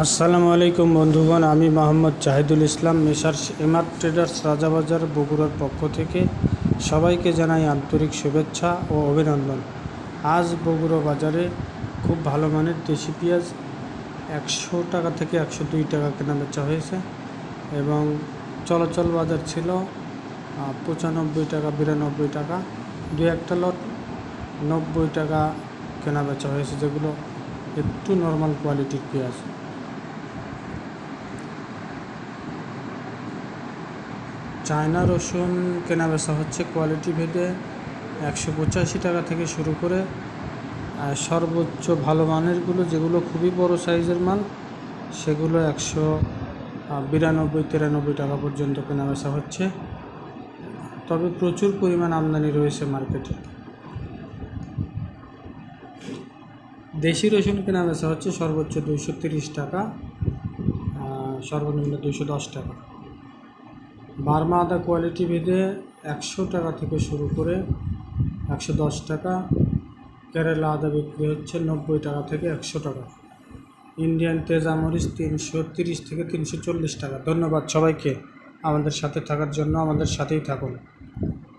আসসালামু আলাইকুম বন্ধুগণ, আমি Mohammad Zahidul Islam messrs MR traders Rajabazar বগুড়ার পক্ষ থেকে সবাইকে জানাই আন্তরিক শুভেচ্ছা ও অভিনন্দন। আজ বগুড়া বাজারে খুব ভালো মানের দেশি পেঁয়াজ একশো টাকা থেকে একশো দুই টাকা কেনা বেচা হয়েছে এবং চলাচল বাজার ছিল পঁচানব্বই টাকা, বিরানব্বই টাকা দু একটা লট নব্বই টাকা কেনা বেচা হয়েছে যেগুলো একটু নর্মাল কোয়ালিটির পেঁয়াজ। চায়না রসুন কেনা বেচা হচ্ছে কোয়ালিটি ভেদে একশো পঁচাশি টাকা থেকে শুরু করে, আর সর্বোচ্চ ভালো মানেরগুলো যেগুলো খুবই বড় সাইজের মাল, সেগুলো একশো বিরানব্বই, তিরানব্বই টাকা পর্যন্ত কেনা বেচা হচ্ছে। তবে প্রচুর পরিমাণ আমদানি রয়েছে মার্কেটে দেশি রসুন কেনা বেচা হচ্ছে সর্বোচ্চ দুইশো তিরিশ টাকা সর্বনিম্ন দুইশো দশ টাকা। বার্মা আদা কোয়ালিটি ভেদে একশো টাকা থেকে শুরু করে একশো দশ টাকা। কেরালা আদা বিক্রি হচ্ছে নব্বই টাকা থেকে একশো টাকা। ইন্ডিয়ান তেজামরিচ তিনশো তিরিশ থেকে তিনশো চল্লিশ টাকা। ধন্যবাদ সবাইকে। আমাদের সাথে থাকার জন্য আমাদের সাথেই থাকুন।